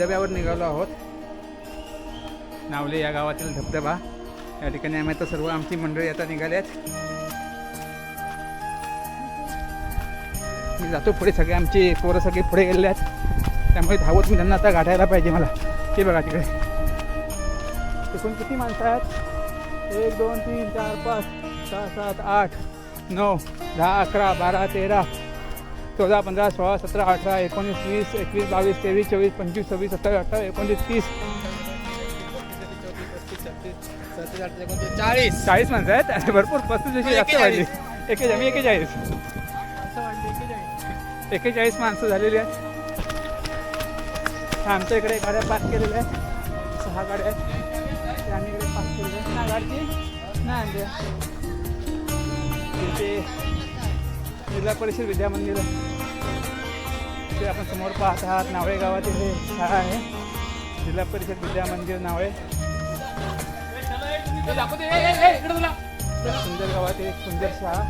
धबधब्यावर निघालो आहोत. नावले या गावातील धबधबा. या ठिकाणी आम्ही आता सर्व आमची मंडळी आता निघाले आहेत मी जातो पुढे सगळे आमची पोरं सगळे पुढे गेलेले आहेत त्यामुळे धावत मी त्यांना आता गाठायला पाहिजे मला. ते बघा तिकडे. तिकडून किती माणसं आहेत? एक दोन तीन चार पाच सहा सात आठ नऊ दहा अकरा बारा तेरा चौदा पंधरा सोळा सतरा अठरा एकोणीस वीस एकवीस बावीस तेवीस चोवीस पंचवीस सव्वीस सत्तावीस अठ्ठावीस एकोणतीस तीस चाळीस चाळीस माणसं आहेत अरे भरपूर पस्तीस दिवशी जास्त वाढली एकेचाळीस मी एकेचाळीस एकेचाळीस माणसं झालेली आहेत आमच्या इकडे गाड्या पास केलेल्या आहेत सहा गाड्या आहेत आम्ही इकडे पास केलेल्या आहेत ना गाडची नाही जिल्हा परिषद विद्या मंदिर ते आपण समोर पाहत आहात. नावळे गावातील हे शाळा आहे. जिल्हा परिषद विद्या मंदिर नावळे. सुंदर गावातील एक सुंदर शाळा.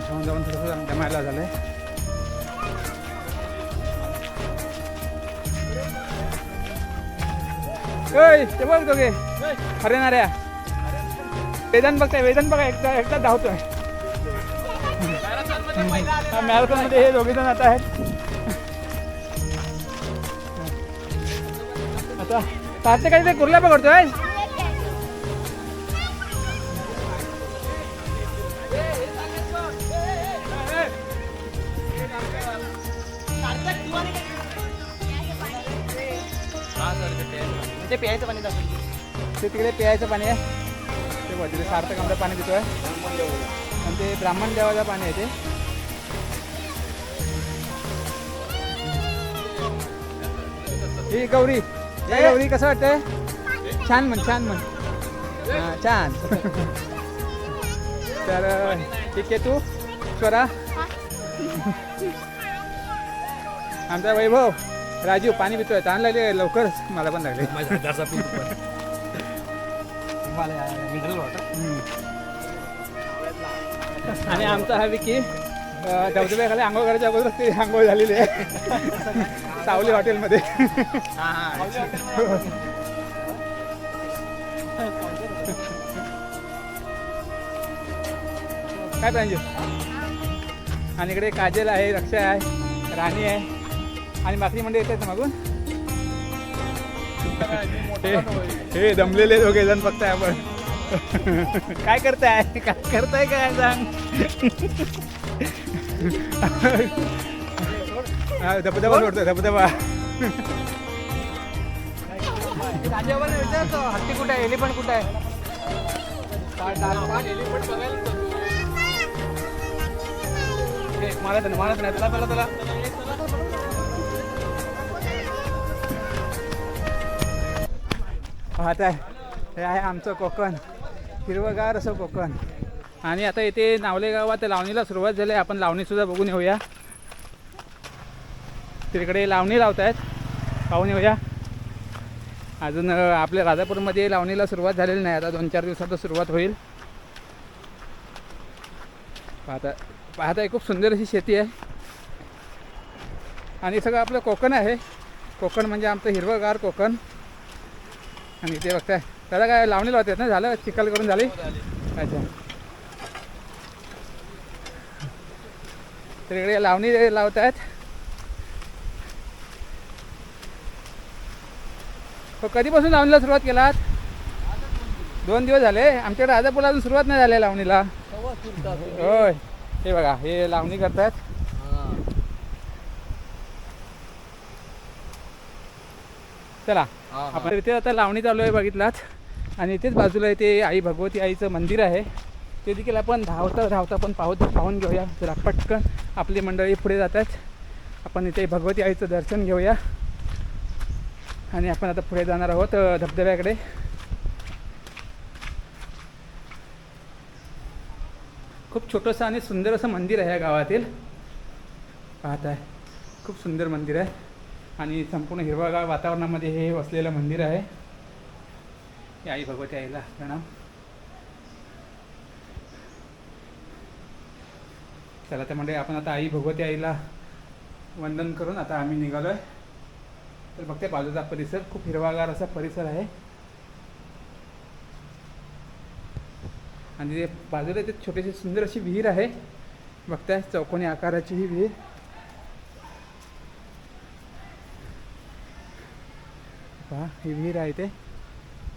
जाऊन जाऊन थोडंसं दमायला झालंय. ओय ते बघ दोघे. अरे वेदन बघताय वेदन बघा एकदा एकदा धावतोय. मॅरेथॉनमध्ये हे दोघे जण आता आहेत. आता सारखे काही ते कुर्ला पकडतोय. ते प्यायचं पाणी दाखवलं ते तिकडे प्यायचं पाणी आहे. तिथे सार्थक आमचं पाणी पितोय. आणि ते ब्राह्मण देवाचं पाणी आहे ते. ही गौरी. काय गौरी कसं वाटतंय? छान म्हण छान म्हण. हां छान. तर ठीक आहे तू? स्वरा? आमचा वैभव राजीव पाणी पितोय. ताण लागले लवकरच मला पण लागले. मिनरल वॉटर आणि आमचा हा विकी अं, धबधब्याखाली आंघोळ करायच्या अगोदर ते आंघोळ झालेली आहे. सावली हॉटेलमध्ये. काय पाहिजे आणि इकडे काजल आहे रक्षा आहे राणी आहे. आणि बाकी मंडळी येतात मागून? हे- हे दमलेले दोघे जण फक्त आपण. काय करताय? काय करताय काय सांग हा, धबधबा सोडतोय धबधबा. हत्ती कुठे आहे? एलिफंट कुठे आहे? मला मला नाही तुला तुला पाहत आहे. हे आहे आमचं कोकण. हिरवगार असं कोकण. आणि आता इथे नावले गावात लावणीला सुरुवात झाली आहे. आपण लावणीसुद्धा बघून येऊया. तिकडे लावणी लावत आहेत पाहून येऊया. अजून आपल्या राजापूरमध्ये लावणीला सुरुवात झालेली नाही. आता दोन चार दिवसात सुरुवात होईल. पाहता पाहताय खूप सुंदर अशी शेती आहे. आणि सगळं आपलं कोकण आहे. कोकण म्हणजे आमचं हिरवगार कोकण. आणि इथे बघताय. दादा काय लावणी लावतात ना झालं चिखल करून झाली? अच्छा. तर इकडे लावणी लावत आहेत हो कधीपासून लावणीला सुरुवात केलात? दोन दिवस झाले. आमच्याकडे राजापूरला अजून सुरुवात नाही झाली लावणीला. होय. हे बघा हे लावणी करतात चला. आपण इथे आता लावणी चालू आहे बघितलात. आणि इथेच बाजूला इथे आई भगवती आईचं मंदिर आहे. ते देखील आपण धावता धावता पण पाहत पाहून घेऊया. जरा पटकन आपली मंडळी पुढे जातात. आपण इथे भगवती आईचं दर्शन घेऊया. आणि आपण आता पुढे जाणार आहोत धबधब्याकडे. खूप छोटंसं आणि सुंदर असं मंदिर आहे या गावातील. पाहत आहे खूप सुंदर मंदिर आहे. आणि संपूर्ण हिरवागार वातावरणामध्ये हे वसलेलं मंदिर आहे. आई भगवती आईला प्रणाम. चला तर म्हणजे आपण आता आई भगवती आईला वंदन करून आता आम्ही निघालो आहे तर बघते बाजूचा परिसर खूप हिरवागार असा परिसर आहे. आणि ते बाजूला ते छोटीशी सुंदर अशी विहीर आहे. बघताय चौकोनी आकाराची ही विहीर. पहा ही विहीर आहे ते.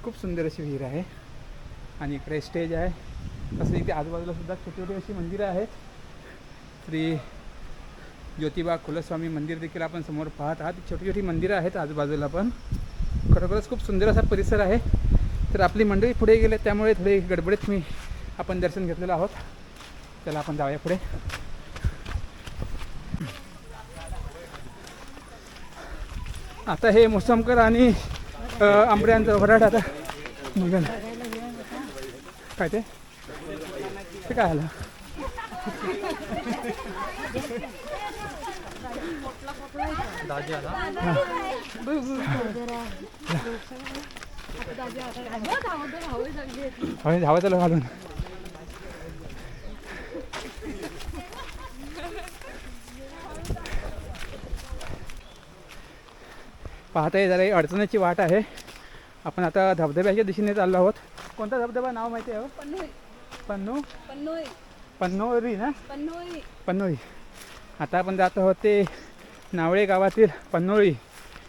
खूप सुंदर अशी विहीर आहे. आणि इकडे स्टेज आहे. तसं इथे आजूबाजूला सुद्धा छोटी छोटी अशी मंदिरं आहेत. श्री ज्योतिबा कुलस्वामी मंदिर देखील आपण समोर पाहत आहात. छोटी छोटी मंदिरं आहेत आजूबाजूला पण. खरोखरच खूप सुंदर असा परिसर आहे. तर आपली मंडळी पुढे गेले त्यामुळे थोडे गडबडीत मी आपण दर्शन घेतलेलं आहोत. चला आपण जाऊया पुढे. आता हे मोसमकर आणि अ, आंबऱ्यांचं वराड आता निघाल. काय ते? काय आलं? होय धावा चला घालून. पाहता जरा अडचणीची वाट आहे. आपण आता धबधब्याच्या दिशेने चाललो आहोत. कोणता धबधबा नाव माहिती आहे? हो? पन्नोई. पन्नू? पन्नोई. पन्नोरी ना? पन्नोई. पन्नोळी आता आपण जात आहोत ते नावळे गावातील पन्नोळी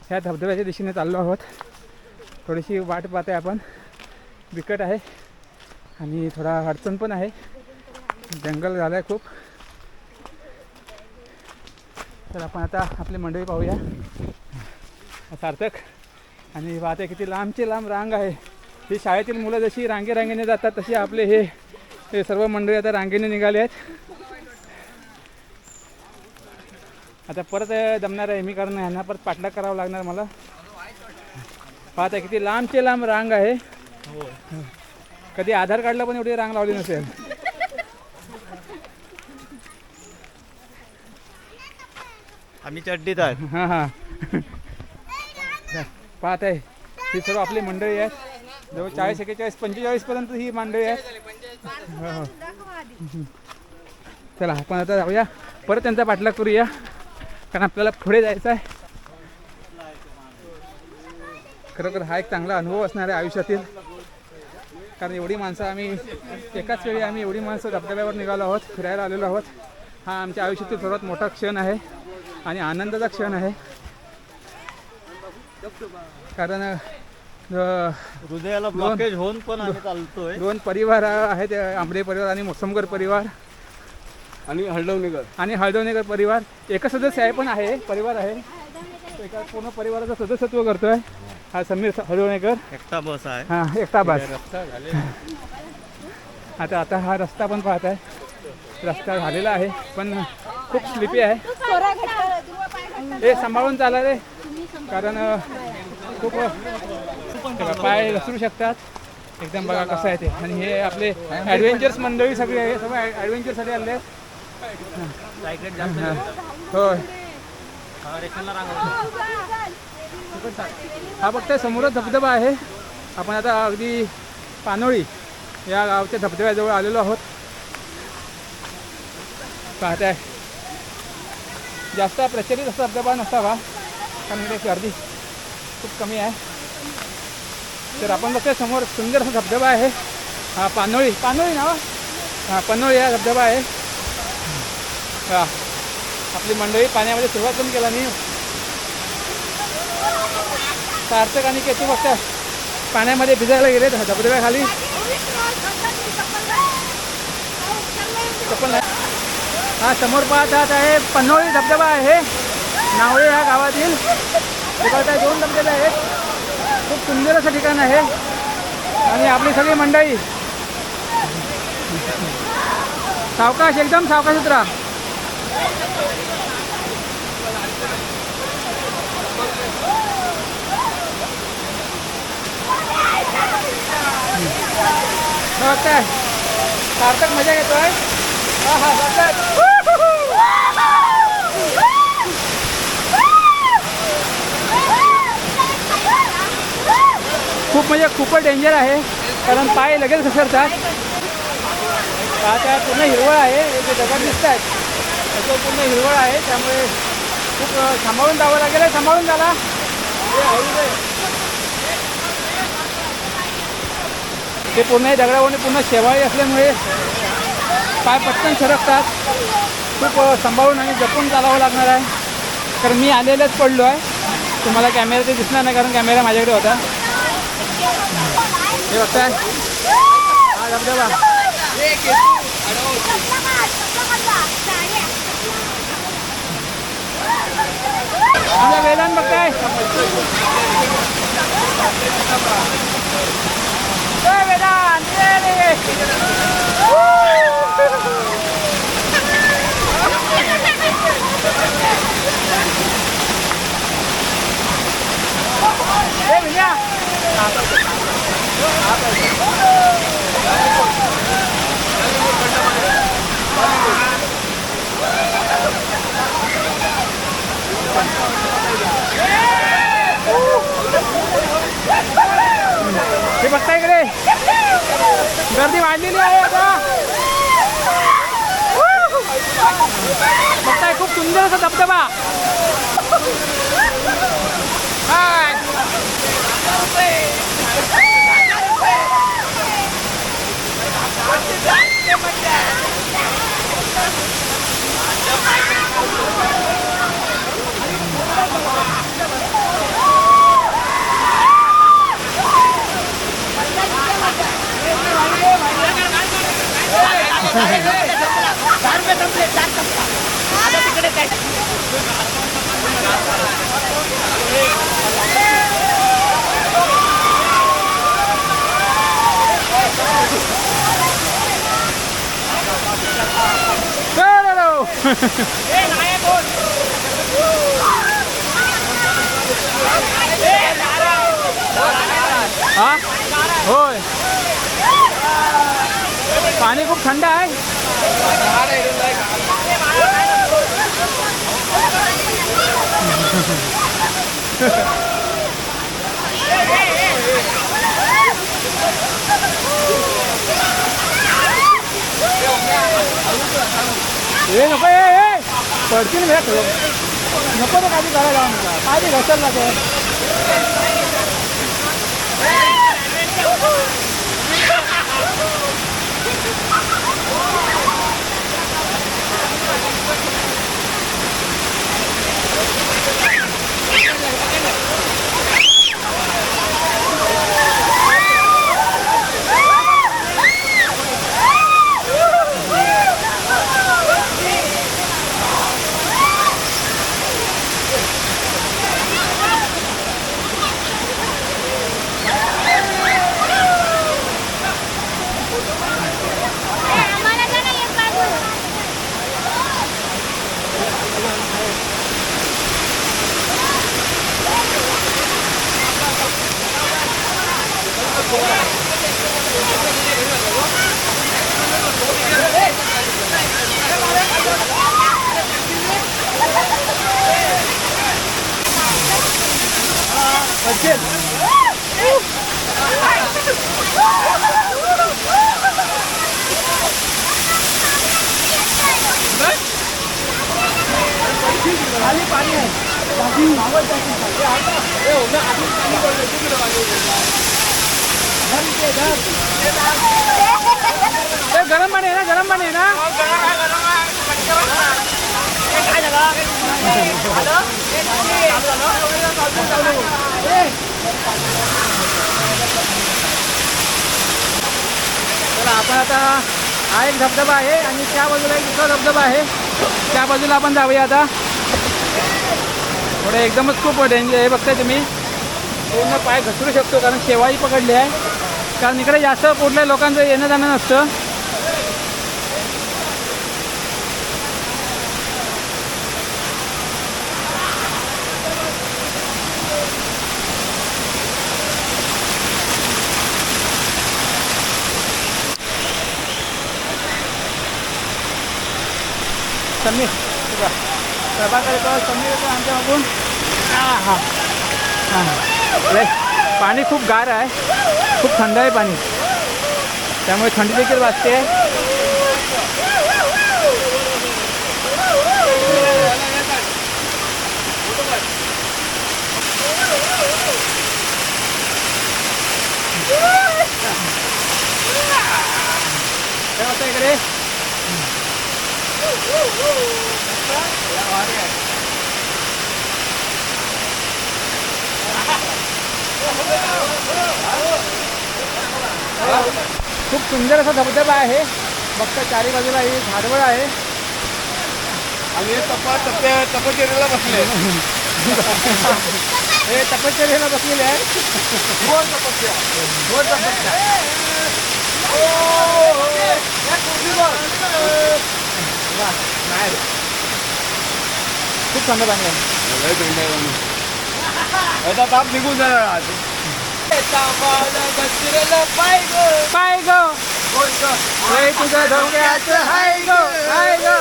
ह्या धबधब्याच्या दिशेने चाललो आहोत. थोडीशी वाट पाहते आपण. बिकट आहे आणि थोडा अडचण पण आहे. जंगल झालं आहे खूप. तर आपण आता आपली मंडळी पाहूया. सार्थक. आणि पाहते किती लांबची लांब रांग आहे. ही शाळेतील मुलं जशी रांगे रांगेने जातात तशी आपले हे हे सर्व मंडळी आता रांगेने निघाले आहेत. आता परत जमणार आहे मी कारण ह्यांना परत पाठलाग करावं लागणार मला. पाहता किती लांबचे लांब रांग आहे. कधी आधार कार्डला पण एवढी रांग लावली नसेल. आम्ही चड्डीत आहे हां हां. पाहत आहे ही सर्व आपली मंडळी आहेत. जवळ चाळीस एकेचाळीस पंचेचाळीस पर्यंत ही मंडळी आहे हो, हो. चला आपण आता जाऊया. परत त्यांचा पाठलाग करूया. कारण आपल्याला पुढे जायचं आहे. खरोखर हा एक चांगला अनुभव असणार आहे आयुष्यातील. कारण एवढी माणसं आम्ही एकाच वेळी आम्ही एवढी माणसं धबधब्यावर निघालो आहोत फिरायला आलेलो आहोत. हा आमच्या आयुष्यातील सर्वात मोठा क्षण आहे आणि आनंदाचा क्षण आहे. कारण हृदयाला ब्लॉकेज होऊन पण आम्ही चालतोय. दोन परिवार आहेत आंबडे परिवार आणि मोसमगर परिवार. आणि हळदवणीकर आणि हळदवणेकर परिवार. एकच सदस्य आहे पण आहे परिवार आहे. एका पूर्ण परिवाराचं सदस्यत्व करतोय. हा समीर हळदवणेकर एकटा बस आहे. हा एकटा बास. आता आता हा रस्ता पण पाहत आहे. रस्ता झालेला आहे पण खूप स्लिपी आहे. हे सांभाळून चाला रे. कारण खूप पाय घसरू शकतात. एकदम बघा कसं आहे ते. आणि हे आपले ॲडव्हेंचर्स मंडळी सगळे आहे सगळे ॲडव्हेंचरसाठी आले होय हा, हा फक्त समोरच धबधबा आहे. आपण आता अगदी पानोळी या गावच्या धबधब्याजवळ आलेलो आहोत. पाहताय. जास्त प्रचलित असा धबधबा नसावा. कारण इथे गर्दी खूप कमी आहे तर आपण बघतोय समोर सुंदर असा धबधबा आहे हा पानोळी। पानोळी ना हा पनोळी हा धबधबा आहे हा। आपली मंडळी पाण्यामध्ये सुरुवात पण केला नाही? सार्थक आणि केतू फक्त पाण्यामध्ये भिजायला गेले धबधब्याखाली चप्पल नाही. हा समोर पाहत आहे पन्नोळी धबधबा आहे. नावळे ह्या गावातील तिकडे दोन धबधबे आहेत. खूप सुंदर असं ठिकाण आहे. आणि आपली सगळी मंडळी. सावकाश एकदम सावकाश उतरा. बघताय सार्थक मजा घेतोय. हा हा सार्थक. म्हणजे खूपच डेंजर आहे. कारण पाय लगेच घसरतात. आता पूर्ण हिरवळ आहे. जे दगड दिसत आहेत त्याचं पूर्ण हिरवळ आहे. त्यामुळे खूप सांभाळून जावं लागेल. सांभाळून झाला ते पूर्ण दगडावरून पूर्ण शेवाळी असल्यामुळे पाय पटकन सरकतात. खूप सांभाळून आणि जपून चालावं लागणार आहे. कारण मी आलेलंच पडलो आहे तुम्हाला कॅमेरा ते दिसणार नाही कारण कॅमेरा माझ्याकडे होता. हे बघताय हा धबधबा तुझा वेदांत बघताय ए, वेदांत ये रे. ए, विनया. हे बघताय इकडे गर्दी वाढलेली आहे आता. बघताय खूप सुंदर असा धबधबा. चार कपला चार कपला आता तिकडे काय हा होय पाणी खूप थंड आहे. ए नको ए ए. पडतील भेट नको तर काही करायला जाऊ नका काय घसर ते आम्हाला का नाही एक बाजू पडशील खाली पाणी आहे बाकी मावळ टाकून खाली. हे आता- हे ओलं आधीच पाणी पडलं. तिकडे पाणी आहे. धर इथे, धर. हे गरम पाणी आहे तर आपण आता हा एक धबधबा आहे आणि त्या बाजूला एक दुसरा धबधबा आहे. त्या बाजूला आपण जाऊया आता. थोडं एकदमच खूप डेंजर हे बघताय तुम्ही. पूर्ण पाय घसरू शकतो कारण शेवाळी पकडली आहे. कारण इकडे जास्त कुठल्या लोकांचं येणं जाणं नसतं. समीर। बघा प्रभाकर समीर येतो आमच्या मागून हा हा हाँ पाणी खूप गार आहे खूप थंड आहे पाणी त्यामुळे थंडी देखील वाजते होतं इकडे? खूप सुंदर असा धबधबा आहे. फक्त चारी बाजूला ही झाडवळ आहे. आणि हे तपा टप्प्या तपचेरीला बसले. हे तपश्चर्याला बसलेले आहे घोर तपस्या घोर तपस्या खूप थंड पाणी आहे. याचा ताप निघून जाणार आज. पाय ग. हे तुझं धोक्याचं हाय ग. हाय ग.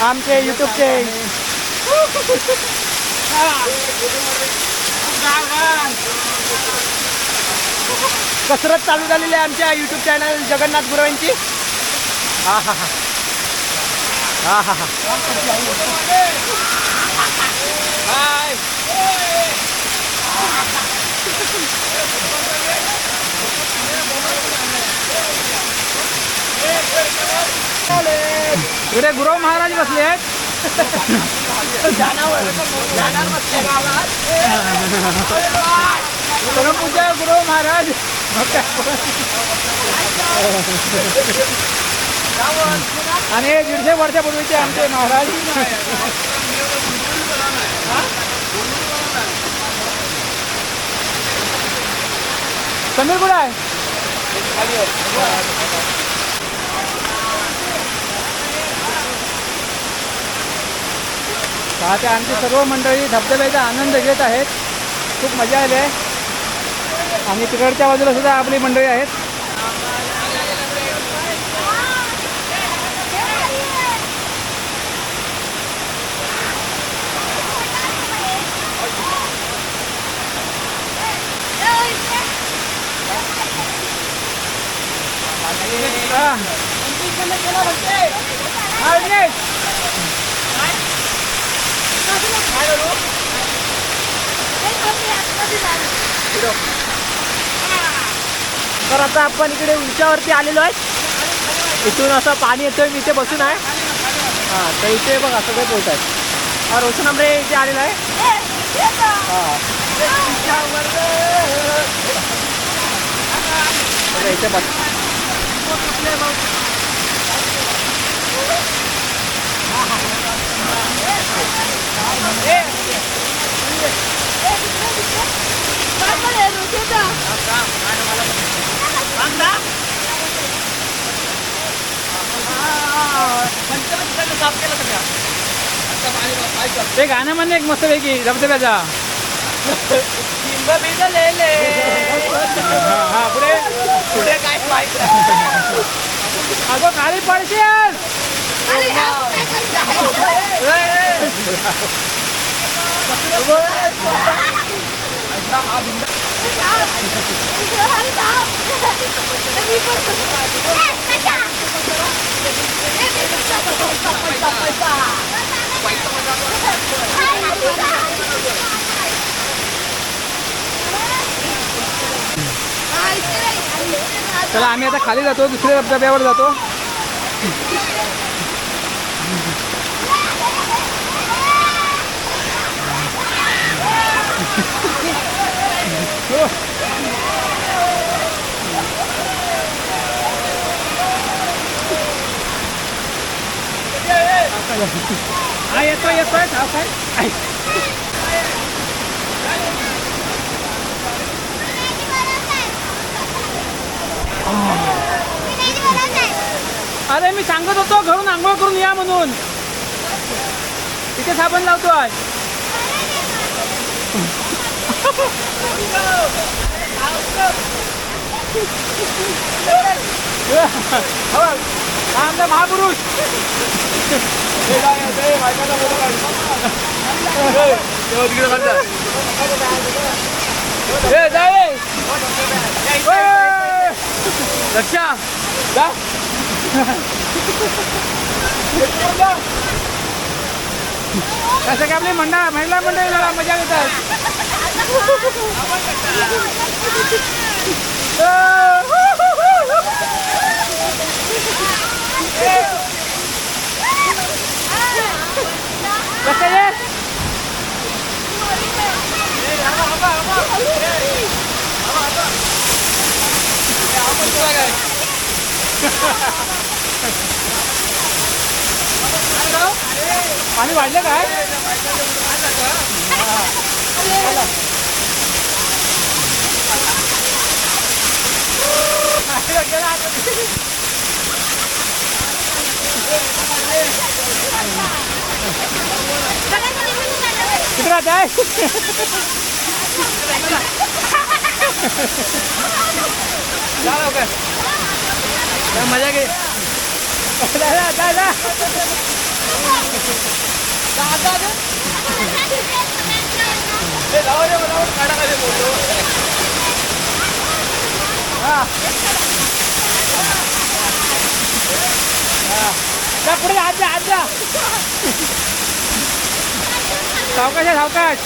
आमचे युट्यूबचे कसरत चालू झालेली आहे आमच्या युट्यूब चॅनल जगन्नाथ गुरवांची. हा हा हा. हा हा हा. इकडे गुरु महाराज बसले आहेत. परमपूज्य महाराज. आणि हे दीडशे वर्षापूर्वीचे आमचे महाराज. समीर कुठे आहे? पाहते आमची सर्व मंडळी धबधब्याचा आनंद घेत आहेत. खूप मजा आली आहे. आणि तिकडच्या बाजूला सुद्धा आपली मंडळी आहेत. हा. हा, तर आता आपण इकडे उंचावरती आलेलो आहे. इथून असं पाणी येतोय मी इथे बसून आहे. हां तर इथे बघा सगळे बोलत आहेत. हा रोशन आमरे इथे आलेला आहे. हां. बस इथे बघ ते गाणं म्हणणे एक मस्त पैकी. धबधब्याचा हा हा, पुढे. पुढे काय अगं अगो खाली पडशील चला आम्ही आता खाली जातो दुसऱ्या धबधब्यावर जातो. हा येतोय येतोय हा काय आई. अरे मी सांगत होतो घरून आंघोळ करून या म्हणून इथे साबण लावतो आहे हा आमचा महापुरुष तिकडे काढता ए, जा ए. ए, लक्षा जा कसं काय आपली मंडळ महिला मंडळी जरा मजा घेतात कसं आहे पाणी वाढलं काय? किती राहत आहे जा मजा घे दादा दादा दादा जा. पुढे जा, आत जा आत जा सावकाश आहे, सावकाश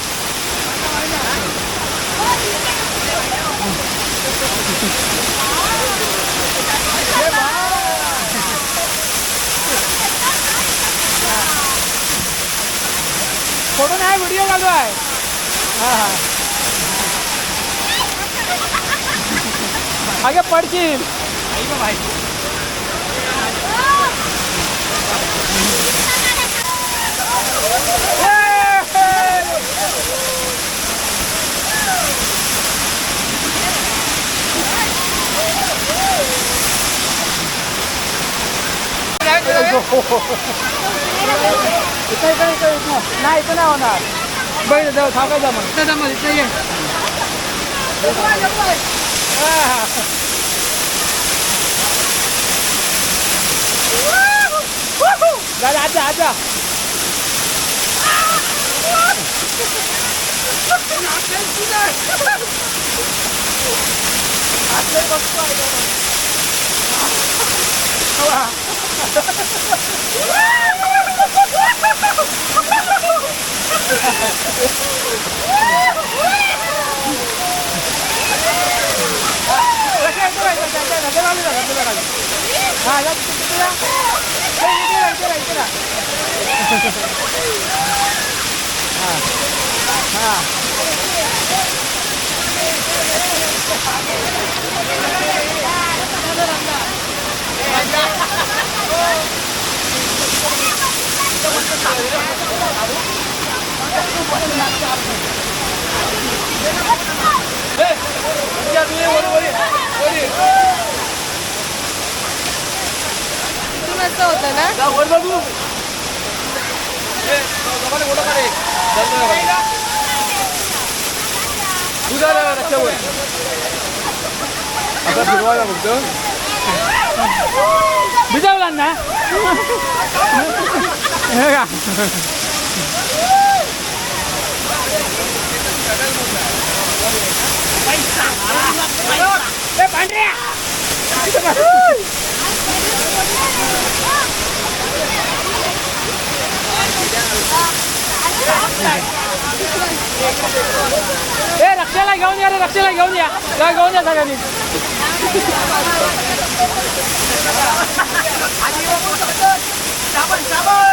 फोटो नाही व्हिडिओ चालू आहे हा हा अगे पडशील नाही इथं नाही होणार. बघ जाऊ जा मग इथं ये. हा. जा जा, आत जा आत जा रस्त्या इथं राहायचं, त्या- त्या रस्त्याला आली जा, रस्त्याला आली. हा जा तिथे- तिथे जा. इथे- इथे राहा, इथे राहा, इथे राहा. हा हा या तुम्ही वर वर ये. वर ये. मस्त होतं ना जा वर जा तू ए, गव्हाले मोठं काढ एक. चालतं ना बाई. तू जा ना रस्त्यावर आता फिरवायला फक्त भिजवला ना हे का ए, पांढऱ्या! ए रक्षाला घेऊन या रे रक्षाला घेऊन या काय घेऊन या सगळ्यांनी साबण साबण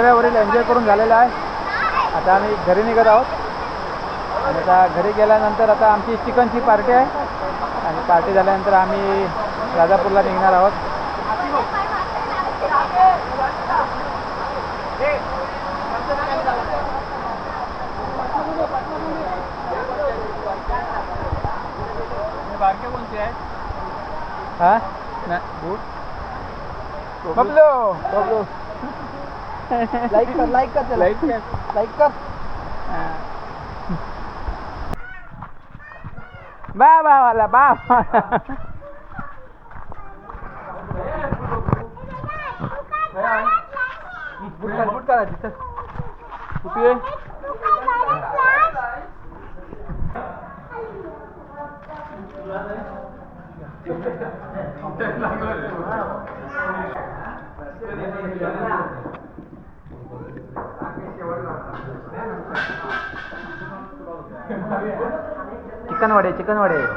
धबधब्यावरील एन्जॉय करून झालेला आहे. आता आम्ही घरी निघत आहोत. आणि आता घरी गेल्यानंतर आता आमची चिकनची पार्टी आहे. आणि पार्टी झाल्यानंतर आम्ही राजापूरला निघणार आहोत. बारके कोणते आहे हा ना- बबलू! बबलू. लाईक कर लाईक कर लाईक कर. लाईक कर. बा बा वाला बा बुट काढ बुट काढा तिथं कुठे आहे? चिकन वडे चिकन वडे